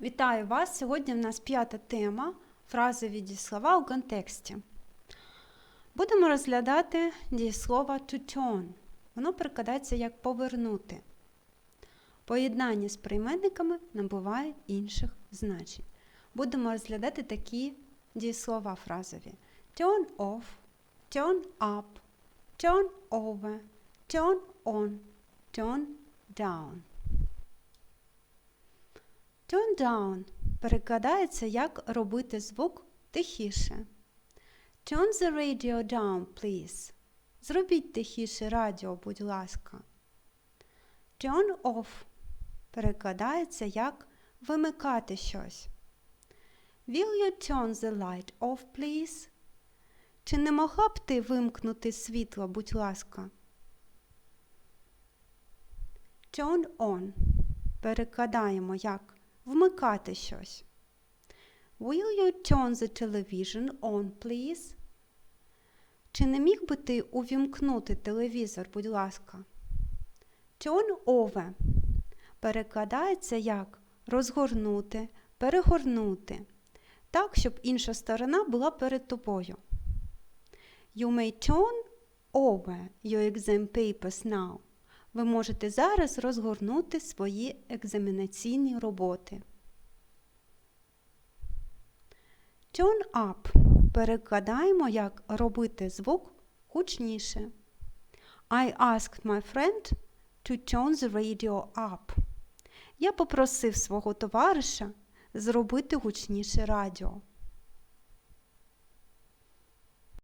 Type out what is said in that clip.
Вітаю вас! Сьогодні в нас п'ята тема фразові дієслова у контексті. Будемо розглядати дієслово to turn. Воно перекладається як повернути. Поєднання з прийменниками набуває інших значень. Будемо розглядати такі дієслова фразові: turn off, turn up, turn over, turn on, turn down. Turn down перекладається як робити звук тихіше. Turn the radio down, please. Зробіть тихіше радіо, будь ласка. Turn off перекладається як вимикати щось. Will you turn the light off, please? Чи не могла б ти вимкнути світло, будь ласка? Turn on перекладаємо як вмикати щось. Will you turn the television on, please? Чи не міг би ти увімкнути телевізор, будь ласка? Turn over перекладається як розгорнути, перегорнути, так, щоб інша сторона була перед тобою. You may turn over your exam papers now. Ви можете зараз розгорнути свої екзаменаційні роботи. Turn up перекладаємо як робити звук гучніше. I asked my friend to turn the radio up. Я попросив свого товариша зробити гучніше радіо.